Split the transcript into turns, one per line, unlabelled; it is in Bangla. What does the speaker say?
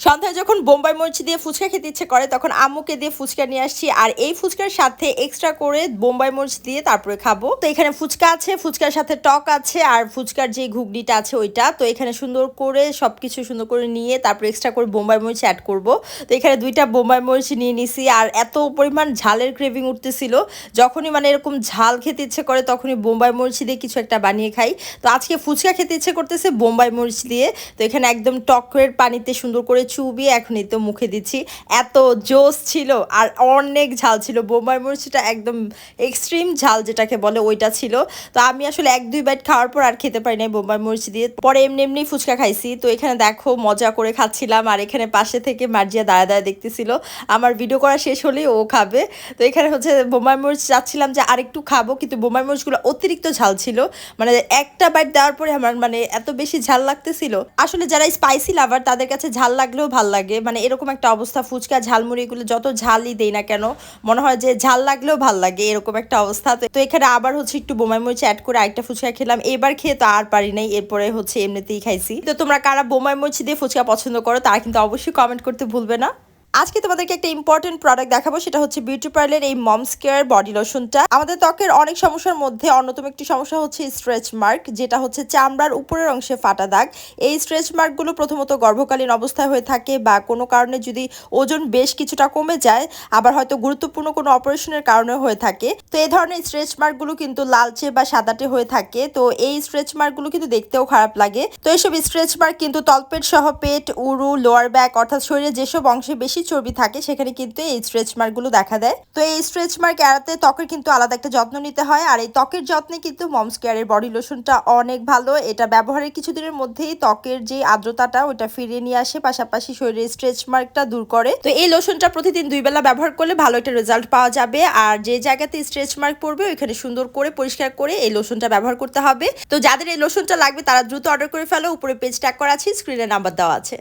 সন্ধ্যায় যখন বোম্বাই মরিচ দিয়ে ফুচকা খেতে ইচ্ছে করে, তখন আম্মুকে দিয়ে ফুচকা নিয়ে আসছি। আর এই ফুচকার সাথে এক্সট্রা করে বোম্বাই মরিচ দিয়ে তারপরে খাব। তো এখানে ফুচকা আছে, ফুচকার সাথে টক আছে, আর ফুচকার যে ঘুগনিটা আছে ওইটা। তো এখানে সুন্দর করে সবকিছু সুন্দর করে নিয়ে তারপরে এক্সট্রা করে বোম্বাই মরিচ অ্যাড করব। তো এখানে দুইটা বোম্বাই মরিচ নিয়ে নিছি, আর এত পরিমাণ ঝালের ক্রেভিং উঠতেছিল। যখনই মানে এরকম ঝাল খেতে ইচ্ছে করে, তখনই বোম্বাই মরিচ দিয়ে কিছু একটা বানিয়ে খাই। তো আজকে ফুচকা খেতে ইচ্ছে করতেছে বোম্বাই মরিচ দিয়ে। তো এখানে একদম টকের পানিতে সুন্দর করে চুবিয়ে এখনই তো মুখে দিচ্ছি। এত জোস ছিল আর অনেক ঝাল ছিল। বোম্বাই মরিচটা একদম এক্সট্রিম ঝাল যেটাকে বলে, ওইটা ছিল। তো আমি আসলে এক দুই বাইট খাওয়ার পর আর খেতে পারি নাই বোম্বাই মরিচ দিয়ে। পরে এমনি এমনি ফুচকা খাইছি। তো এখানে দেখো মজা করে খাচ্ছিলাম আর এখানে পাশে থেকে মার্জিয়া দাঁড়া দাঁড়া দেখতেছিল। আমার ভিডিও করা শেষ হলেই ও খাবে। তো এখানে হচ্ছে বোম্বাই মরিচ চাচ্ছিলাম যে আরেকটু খাব, কিন্তু বোম্বাই মরিচগুলো অতিরিক্ত ঝাল ছিল। মানে একটা বাইট দেওয়ার পরে আমার মানে এত বেশি ঝাল লাগতেছিল। আসলে যারা স্পাইসি লাভার তাদের কাছে ঝাল লাগলেও ভালো লাগে। মানে এরকম একটা অবস্থা, ফুচকা, ঝালমুড়ি এগুলো যত ঝালই দেই না কেন, মনে হয় যে ঝাল লাগলেও ভালো লাগে এরকম একটা অবস্থা। তো এখানে আবার হচ্ছে একটু বোমাই মরিচ অ্যাড করে আরেকটা ফুচকা খেলাম। এবার খেয়ে তো আর পারি নাই, এরপরে হচ্ছে এমনিতেই খাইছি। তো তোমরা কারা বোমাই মরিচ দিয়ে ফুচকা পছন্দ করো, তারা কিন্তু অবশ্যই কমেন্ট করতে ভুলবে না। আজকে তোমাদেরকে একটা ইম্পর্টেন্ট প্রোডাক্ট দেখাবো, সেটা হচ্ছে বিউটি পার্লার এই মমস কেয়ার বডি লোশনটা আমাদের ত্বকের অনেক সমস্যার মধ্যে অন্যতম একটি সমস্যা হচ্ছে স্ট্রেচ মার্ক যেটা হচ্ছে চামড়ার উপরের অংশে ফাটা দাগ। এই স্ট্রেচ মার্কগুলো প্রথমত গর্ভকালীন অবস্থায় হয়ে থাকে বা কোনো কারণে যদি ওজন বেশ কিছুটা কমে যায়, আবার হয়তো গুরুত্বপূর্ণ কোনো অপারেশনের কারণে হয়ে থাকে। তো এই ধরনের স্ট্রেচ মার্কগুলো কিন্তু লালচে বা সাদাটে হয়ে থাকে। তো এই স্ট্রেচ মার্কগুলো কিন্তু দেখতেও খারাপ লাগে। তো এইসব স্ট্রেচ মার্ক কিন্তু তলপেট সহ পেট, উরু লোয়ার ব্যাক অর্থাৎ শরীরে যেসব অংশে বেশি চর্বি থাকে, সেখানে কিন্তু এই স্ট্রেচ মার্কগুলো দেখা দেয়। তো এই স্ট্রেচ মার্ক এড়াতে ত্বকের কিন্তু আলাদা একটা যত্ন নিতে হয়, আর এই ত্বকের যত্নে কিন্তু মমস কেয়ারের বডি লোশনটা অনেক ভালো। এটা ব্যবহারের কিছুদিনের মধ্যেই ত্বকের যে আর্দ্রতাটা, ওটা ফিরিয়ে নিয়ে আসে, পাশাপাশি শরীরের স্ট্রেচ মার্কটা দূর করে। তো এই লোশনটা প্রতিদিন দুই বেলা ব্যবহার করলে ভালো একটা রেজাল্ট পাওয়া যাবে, আর যে জায়গাতে স্ট্রেচ মার্ক পড়বে, ওইখানে সুন্দর করে পরিষ্কার করে এই লোশনটা ব্যবহার করতে হবে। তো যাদের এই লোশনটা লাগবে, তারা দ্রুত অর্ডার করে ফেলো, উপরে পেজ ট্যাগ করা আছে স্ক্রিনে নাম্বার দেওয়া আছে।